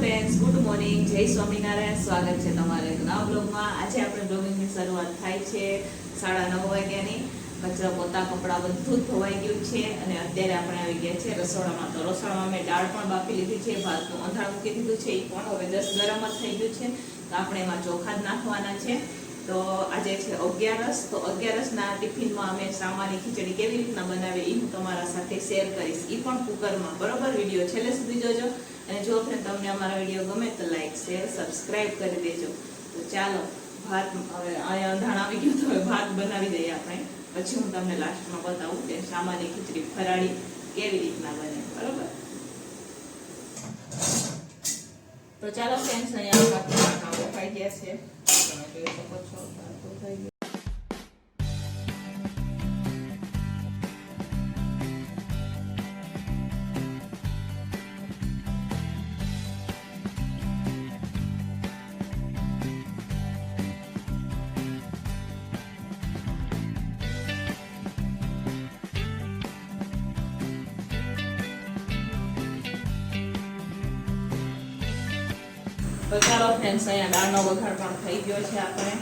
Friends good morning જય સ્વામિનારાયણ. સ્વાગત છે તમારે નવા બ્લોગમાં. આજે આપણે બ્લોગિંગની શરૂઆત થાય છે સાડા નવ વાગ્યાની. કચરા પોતા કપડાં બધું જ ધોવાઈ ગયું છે અને અત્યારે આપણે આવી ગયા છે રસોડામાં. તો રસોડામાં મેં દાળ પણ બાફી લીધી છે, ભાતનું અંધાર મૂકી દીધું છે એ પણ હવે દસ ગરમ જ થઈ ગયું છે. તો આપણે એમાં ચોખા જ નાખવાના છે. તો આજે છે અગિયારસ, તો અગિયારસના ટિફિનમાં અમે સામાની ખીચડી કેવી રીતના બનાવે એ હું તમારા સાથે શેર કરીશ. એ પણ કુકરમાં, બરોબર? વીડિયો છેલ્લે સુધી જોજો. અને જો તમને અમારા વીડિયો ગમે તો લાઈક, શેર સબસ્ક્રાઈબ કરી દેજો. તો ચાલો, ભાત, હવે અહીંયા અંધાણ આવી ગયું તો હવે ભાત બનાવી દઈએ આપણે. પછી હું તમને લાસ્ટમાં બતાવું કે સામાની ખીચડી ફરાળી કેવી રીતના બને, બરોબર? તો ચાલો ફ્રેન્ડ્સ અહીંયા આપણા ગયા છે. તમે જોઈ શકો છો ભાત બફાઈ ગયો. તો ચાલો ફ્રેન્ડ્સ અહીંયા દાળનો વઘાર પણ થઈ ગયો છે આપણે.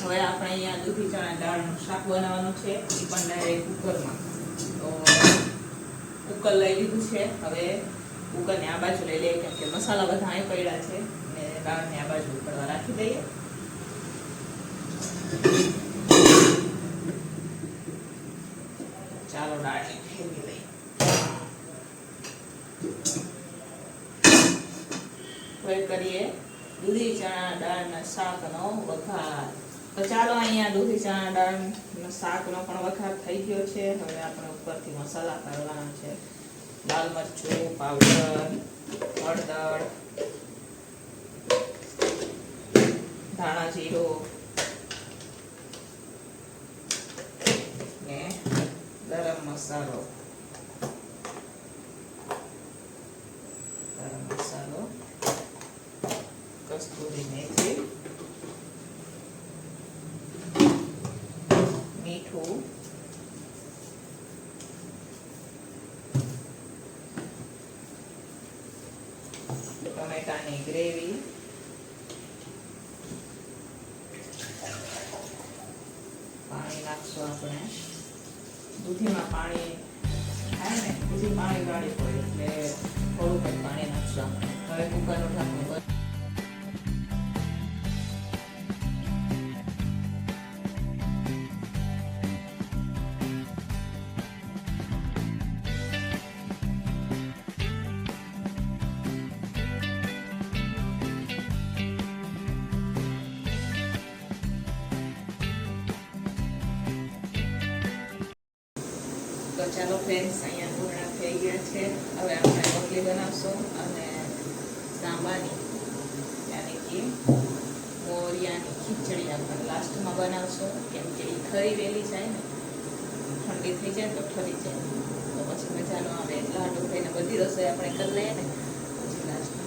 હવે આપણે અહીંયા દૂધી ચણા દાળનું શાક બનાવવાનું છે. એ પણ ડાયરેક્ટ કુકરમાં તો કુકર લઈ લીધું છે. હવે કુકરને આ બાજુ લઈ લઈએ કેમ કે મસાલા બધા અહીં પડ્યા છે. અને દાળને આ બાજુ ઉકળવા રાખી દઈએ. ચાલો દાળને ફેરવી લઈએ. કરીએ દૂધી, ચણા દાળના શાકનો વઘાર. તો ચાલો અહીંયા દૂધી, ચણા દાળના શાકનો પણ વઘાર થઈ ગયો છે. હવે આપણે ઉપરથી મસાલા કરવાના છે. લાલ મરચું, પાવડર, હળદર, ધાણા જીરું ને ગરમ મસાલો ગરમ મસાલો કસ્તુરી મેથી મીઠું ટમેટાની ગ્રેવી. પાણી નાખશું આપણે. દૂધીમાં પાણી થાય ને, દૂધી પાણી વાળી હોય એટલે થોડું જ પાણી નાખશું આપણે. હવે કુકરનું ઢાંકણું ચાલો ફ્રેન્ડ્સ અહીંયા પૂર્ણ થઈ ગયા છે. હવે આપણે રોટલી બનાવશું અને સાંબાની યાની કે મોરિયાની ખીચડી આપણે લાસ્ટમાં બનાવશું. કેમ કે એ ખરી વહેલી જાય ને. ઠંડી થઈ જાય તો ઠરી જાય. તો પછી મજાનો આવે લાડુ થઈને બધી રસોઈ આપણે કરી લઈએ ને. પછી લાસ્ટમાં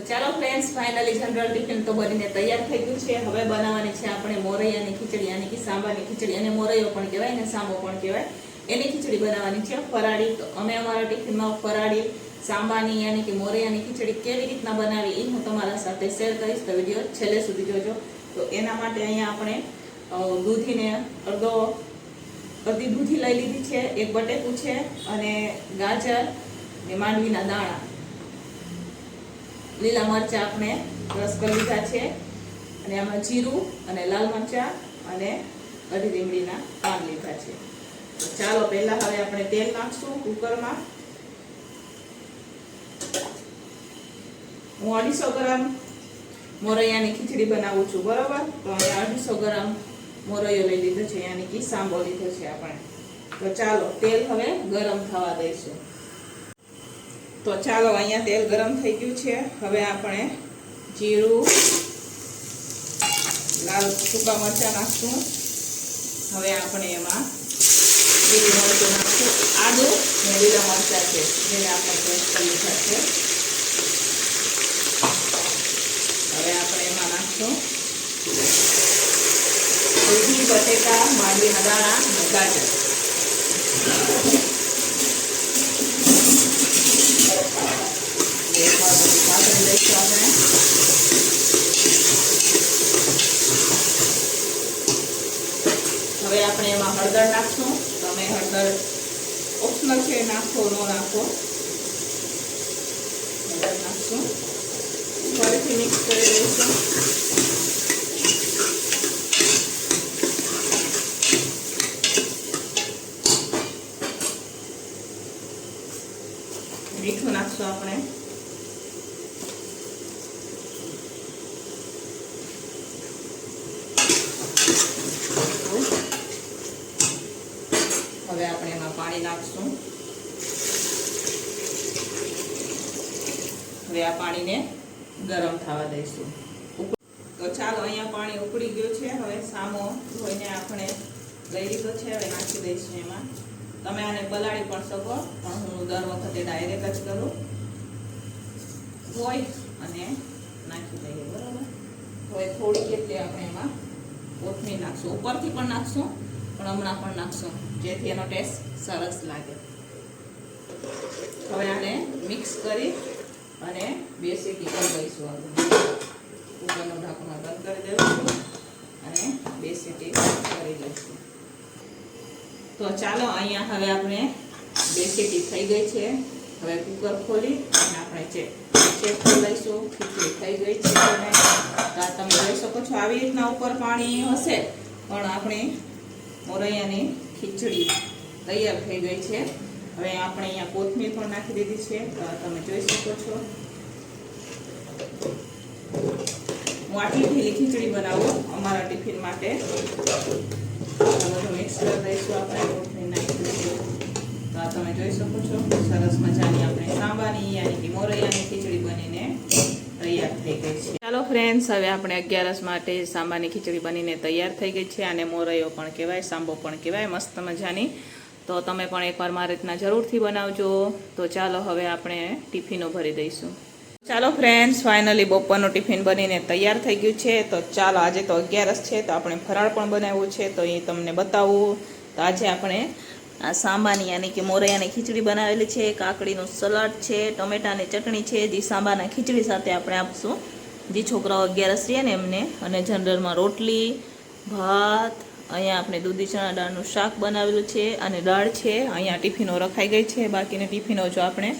તો ચાલો ફ્રેન્ડ્સ ફાઇનલી જનરલ ટિફિન તો બનીને તૈયાર થઈ ગયું છે. હવે બનાવવાની છે આપણે મોરૈયાની ખીચડી, યાની કે સાંબાની ખીચડી અને મોરૈયો પણ કહેવાય ને સાંબો પણ કહેવાય. એની ખીચડી બનાવવાની છે ફરાળી. તો અમે અમારા ટિફિનમાં ફરાળી, સાંબાની, યાની કે મોરૈયાની ખીચડી કેવી રીતના બનાવી એ હું તમારા સાથે શેર કરીશ. તો વીડિયો છેલ્લે સુધી જોજો. તો એના માટે અહીંયા આપણે દૂધીને અડધો, અડધી દૂધી લઈ લીધી છે, એક બટેકું છે અને ગાજર ને માંડવીના દાણા. લીલા મરચા આપણે રસ કરી લીધા છે. અને આમાં જીરું અને લાલ મરચા અને અઢી લીમડીના પાન લીધા છે. ચાલો પહેલા હવે આપણે તેલ નાખશું કુકરમાં. હું અઢીસો ગ્રામ મોરૈયાની ખીચડી બનાવું છું, બરાબર? તો અહીંયા અઢીસો ગ્રામ મોરૈયો લઈ લીધો છે, યાની કે સાંબો લીધો છે આપણે. તો ચાલો, તેલ હવે ગરમ થવા દઈશું. તો ચાલો અહીંયા તેલ ગરમ થઈ ગયું છે. હવે આપણે જીરું, લાલ સૂકા મરચાં નાખશું. હવે આપણે એમાં લીલી મરચું નાખશું. આદુ ને લીલા મરચાં છે, જેને આપણે પેસ્ટ કરી લીધા છે હવે આપણે એમાં નાખશું. દૂધી બટેકા માંડવીના દાણા ગાજર હવે આપણે એમાં હળદર નાખશું. તમે હળદર ઓપ્શનલ છે, નાખો, ન નાખો. હળદર નાખશું. ફરીથી મિક્સ કરી દઈશું મીઠું નાખશું આપણે હવે આપણે એમાં પાણી નાખશું હવે આ પાણીને ગરમ થવા દઈશું. તો ચાલો અહીંયા પાણી ઉકળી ગયું છે. હવે સામો ધોઈને આપણે લઈ લીધો છે. હવે નાખી દઈશું એમાં. તમે આને પલાળી પણ શકો, પણ હું દર વખતે ડાયરેક્ટ જ કરું. હોય અને નાખી દઈએ, બરાબર? હવે થોડી કેટલી આપણે એમાં કોથમીર નાખશું. ઉપરથી પણ નાખશું, પણ હમણાં પણ નાખશું, જેથી એનો ટેસ્ટ સરસ લાગે. હવે આને મિક્સ કરી અને બે સીટી દઈશું આપણે કુકરનું ઢાંકણું બંધ કરી દઈશું અને બે સીટી કરી લઈશું. તો ચાલો અહીંયા હવે આપણે બે સીટી થઈ ગઈ છે. હવે કુકર ખોલી અને આપણે ચેક ચેક કરી લઈશું ખીચડી થઈ ગઈ છે અને તમે જોઈ શકો છો આવી રીતના ઉપર પાણી હશે, પણ આપણી મોરૈયાની ખીચડી તૈયાર થઈ ગઈ છે. હવે આપણે અહીંયા કોથમીર પણ નાખી દીધી છે. તમે જોઈ શકો છો. હું આટલી ઢીલી ખીચડી બનાવું અમારા ટિફિન માટે. બધું મિક્સ કરી દઈશું આપણે કોથમીર નાખી તો તમે જોઈ શકો છો, સરસ મજાની આપણે સાંબાની યાની કે મોરૈયાની ખીચડી બનીને તૈયાર થઈ ગઈ છે. ચાલો ફ્રેન્ડ્સ હવે આપણે અગિયારસ માટે સાંબાની ખીચડી બનીને તૈયાર થઈ ગઈ છે. અને મોરૈયો પણ કહેવાય, સાંબો પણ કહેવાય. મસ્ત મજાની તો તમે પણ એકવાર મારી રીતના જરૂરથી બનાવજો. તો ચાલો હવે આપણે ટિફિનો ભરી દઈશું. ચાલો ફ્રેન્ડ્સ ફાઇનલી બપોરનું ટિફિન બનીને તૈયાર થઈ ગયું છે. તો ચાલો, આજે તો અગિયારસ છે, તો આપણે ફરાળ પણ બનાવ્યું છે. તો એ તમને બતાવું. તો આજે આપણે આ સાંબાની યાની કે મોરૈયાની ખીચડી બનાવેલી છે, કાકડીનું સલાડ છે, ટમેટાની ચટણી છે જે સાંબાના ખીચડી સાથે આપણે આપશું. જે છોકરાઓ અગિયારસ રહીએ ને એમને. અને જનરલમાં રોટલી, ભાત અહીંયા આપણે દૂધી ચણા દાળનું શાક બનાવેલું છે અને દાળ છે અહીંયા ટિફિનો રખાઈ ગઈ છે બાકીની ટિફિનો જો આપણે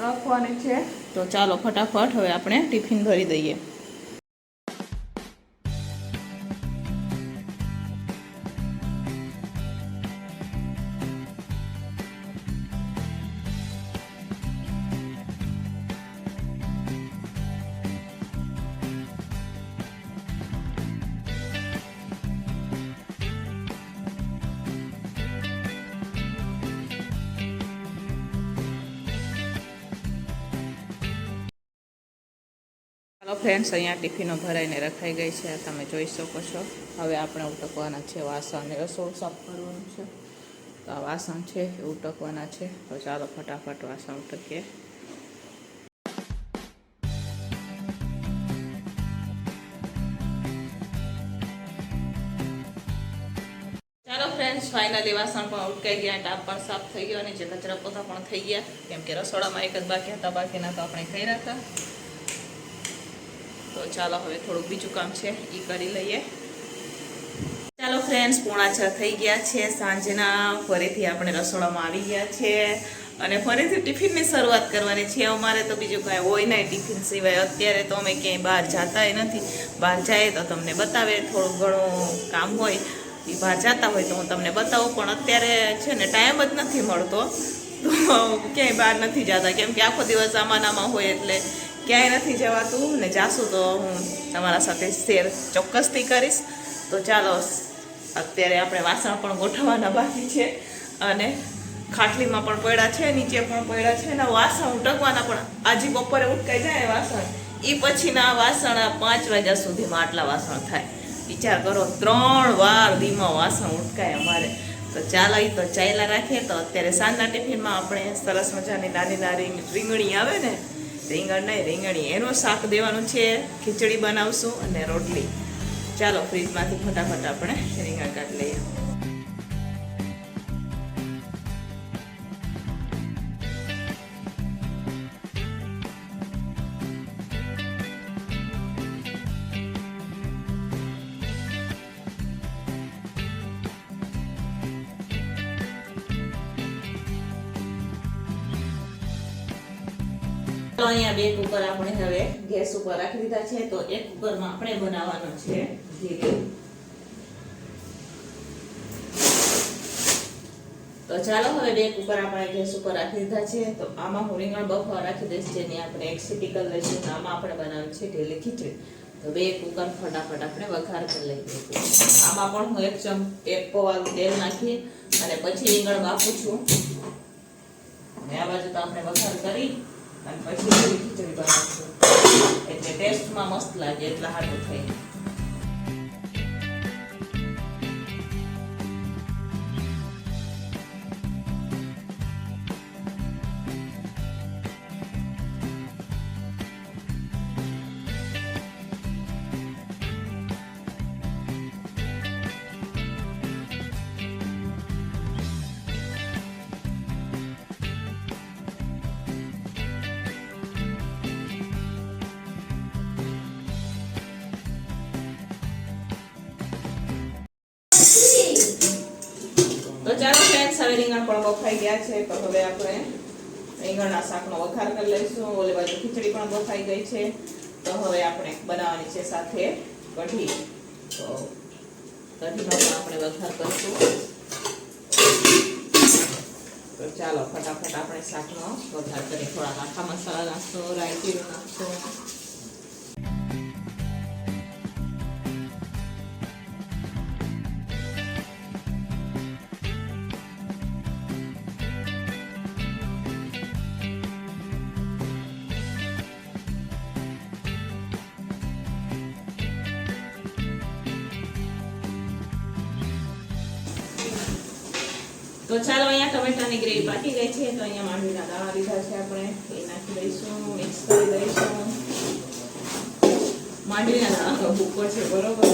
રાખવાની છે. તો ચાલો ફટાફટ હવે આપણે ટિફિન ભરી દઈએ. ચાલો ફ્રેન્ડ્સ અહીંયા ટિફિનો ભરાઈને રખાઈ ગઈ છે. તમે જોઈ શકો છો. હવે આપણે ઉટકવાના છે વાસણ રસોડું સાફ કરવાનું છે. તો આ વાસણ છે, એ ઉટકવાના છે. તો ચાલો ફટાફટ વાસણ ઉટકીએ. ફ્રેન્ડ્સ ફાઇનલી વાસણ પણ ઉટકાઈ ગયા ટાપ પણ સાફ થઈ ગયો અને જે કચરા પોતા પણ થઈ ગયા. કેમ કે રસોડામાં એક જ બાકી હતા, બાકીના તો આપણે કર્યા હતા. તો ચાલો હવે થોડુંક બીજું કામ છે એ કરી લઈએ. ચાલો ફ્રેન્ડ્સ પોણા છ થઈ ગયા છે. સાંજના ફરીથી આપણે રસોડામાં આવી ગયા છે. અને ફરીથી ટિફિનની શરૂઆત કરવાની છે. અમારે તો બીજું કાંઈ હોય નહીં ટિફિન સિવાય. અત્યારે તો અમે ક્યાંય બહાર જતાય નથી. બહાર જાય તો તમને બતાવે. થોડું ઘણું કામ હોય એ બહાર જતા હોય તો હું તમને બતાવું. પણ અત્યારે છે ને ટાઈમ જ નથી મળતો. તો ક્યાંય બહાર નથી જતા. કેમ કે આખો દિવસ આમાં હોય એટલે ક્યાંય નથી જવાતું ને જાશું તો હું તમારા સાથે શેર ચોક્કસથી કરીશ. તો ચાલો, અત્યારે આપણે વાસણ પણ ગોઠવવાના બાકી છે અને ખાટલીમાં પણ પડ્યા છે, નીચે પણ પડ્યા છે ને વાસણ ઉટકવાના પણ આજે બપોરે ઉટકાઈ જાય વાસણ. એ પછીના વાસણ પાંચ વાગ્યા સુધીમાં આટલા વાસણ થાય. વિચાર કરો, ત્રણ વાર દીમાં વાસણ ઉટકાય અમારે. તો ચાલો તો ચાયલા રાખીએ. તો અત્યારે સાંજના ટિફિનમાં આપણે સરસ મજાની નાની નાની રીંગણી આવે ને રીંગણ નહીં, રીંગણી. એનું શાક દેવાનું છે, ખીચડી બનાવશું અને રોટલી. ચાલો, ફ્રીજમાંથી ફટાફટ આપણે રીંગણ કાઢી લઈએ. તો અહીંયા બે કુકર આપણે હવે ગેસ ઉપર રાખી દીધા છે. તો એક કુકરમાં આપણે બનાવવાનો છે તો ચાલો હવે બે કુકર આપણે ગેસ ઉપર રાખી દીધા છે. તો આમાં હું રીંગણ બફવા રાખી દઈશ, જેની આપણે એક સીટી કરી લઈશું. આમાં આપણે બનાવવાનું છે ઢેલી ખીચડી. તો બે કુકર ફટાફટ આપણે વઘાર કરી લઈએ. આમાં પણ હું એક ચમ, એક પવા તેલ નાખી અને પછી રીંગણ બાફું છું. અને આ બાજુ તો આપણે વઘાર કરી અને પછી ખીચડી બનાવશું એટલે ટેસ્ટમાં મસ્ત લાગે એટલા હાટું થઈ તો ચાલો ફ્રેન્ડ્સ હવે રીંગણ પણ બફાઈ ગયા છે, તો હવે આપણે રીંગણના શાકનો વઘાર કરી લઈશું. ઓલી બાજુ ખીચડી પણ બફાઈ ગઈ છે. તો હવે આપણે બનાવવાની છે સાથે કઢી. તો કઢીનો પણ આપણે વઘાર કરીશું. તો ચાલો ફટાફટ આપણે શાકનો વઘાર કરીએ. થોડા આખા મસાલા નાખશું જીરું નાખશો. તો ચાલો અહીંયા ટમેટાની ગ્રેવી પાકી ગઈ છે, તો અહીંયા માંડવીના દાણા લીધા છે આપણે. એ નાખી દઈશું, મિક્સ કરી દઈશું. માંડવીના દાણા તો ભૂકો છે, બરોબર.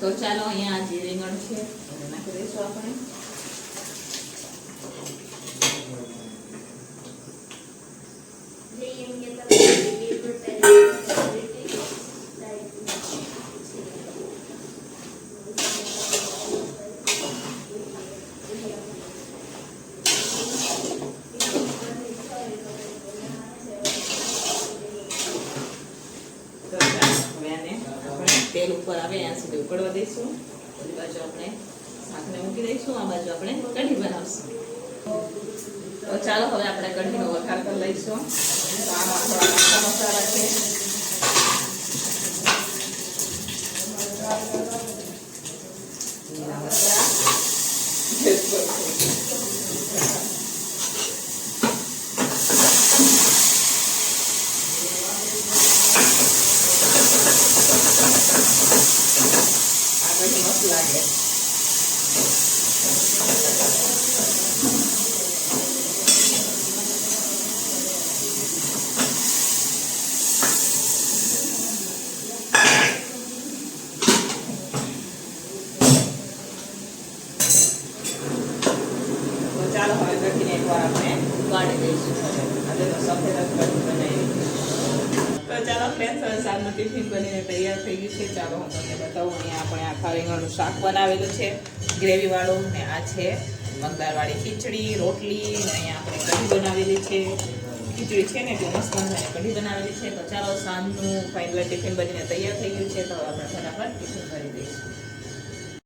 તો ચાલો અહીંયા જે રીંગણ છે નાખી દઈશું આપણે તો ચાલો હવે આને આપણે તેલ ઉપર આવે ત્યાં સુધી ઉકળવા દઈશું. ઓલી બાજુ આપણે શાકને મૂકી દઈશું, આ બાજુ આપણે કઢી બનાવશું. તો ચાલો, હવે આપણે કઢીનો વઘાર કરી લઈશું. તો આમાં થોડા મસાલા છે લીલા મરચાં, જેસર છે. આ કઢી મસ્ત લાગે તો ચાલો હવે કઢીને એકવાર આપણે કાઢી દઈશું. આજે તો સફેદ જ બનાવી તો ચાલો ફ્રેન્ડ્સ હવે સાંજનું ટિફિન બનીને તૈયાર થઈ ગયું છે. ચાલો, હું તમને બતાવું, અહીંયા આપણે આખા રીંગણનું શાક બનાવેલું છે. ગ્રેવીવાળું ને આ છે મગદારવાળી ખીચડી, રોટલી, ને અહીંયા આપણે કઢી બનાવેલી છે. ખીચડી છે ને, એટલે મજાની કઢી બનાવેલી છે. તો ચાલો ફાઇનલ ટિફિન બનીને તૈયાર થઈ ગયું છે. તો આપણે ફટાફટ ટિફિન કરી દઈએ